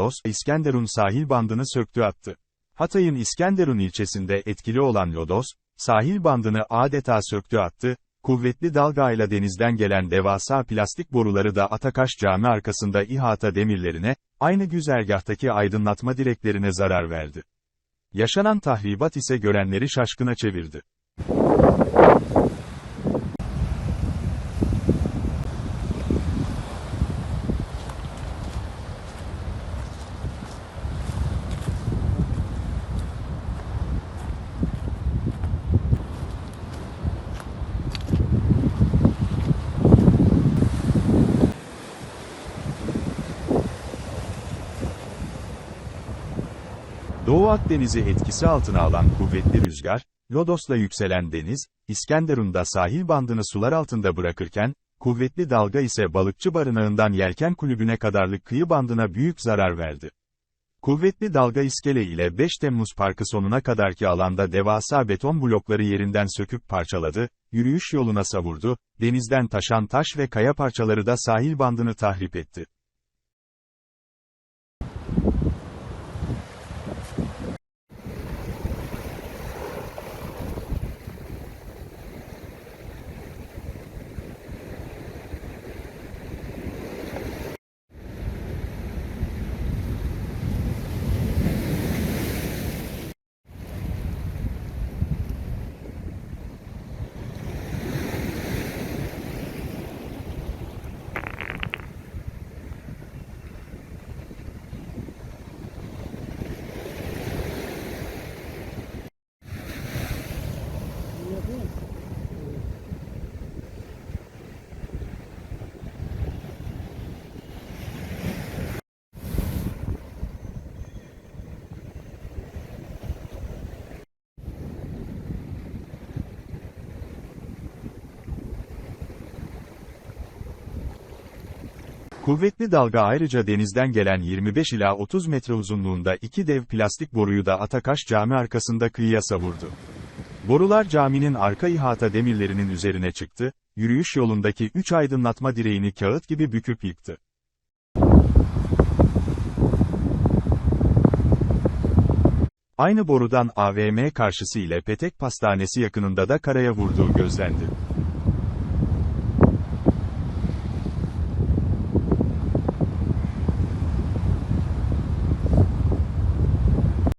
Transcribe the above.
Lodos, İskenderun sahil bandını söktü attı. Hatay'ın İskenderun ilçesinde etkili olan Lodos, sahil bandını adeta söktü attı, kuvvetli dalgayla denizden gelen devasa plastik boruları da Atakaş Cami arkasında ihata demirlerine, aynı güzergahtaki aydınlatma direklerine zarar verdi. Yaşanan tahribat ise görenleri şaşkına çevirdi. Doğu Akdeniz'i etkisi altına alan kuvvetli rüzgar, Lodos'la yükselen deniz, İskenderun'da sahil bandını sular altında bırakırken, kuvvetli dalga ise balıkçı barınağından yelken kulübüne kadarlık kıyı bandına büyük zarar verdi. Kuvvetli dalga iskele ile 5 Temmuz Parkı sonuna kadarki alanda devasa beton blokları yerinden söküp parçaladı, yürüyüş yoluna savurdu, denizden taşan taş ve kaya parçaları da sahil bandını tahrip etti. Kuvvetli dalga ayrıca denizden gelen 25 ila 30 metre uzunluğunda iki dev plastik boruyu da Atakaş Cami arkasında kıyıya savurdu. Borular caminin arka ihata demirlerinin üzerine çıktı, yürüyüş yolundaki 3 aydınlatma direğini kağıt gibi büküp yıktı. Aynı borudan AVM karşısı ile Petek Pastanesi yakınında da karaya vurduğu gözlendi.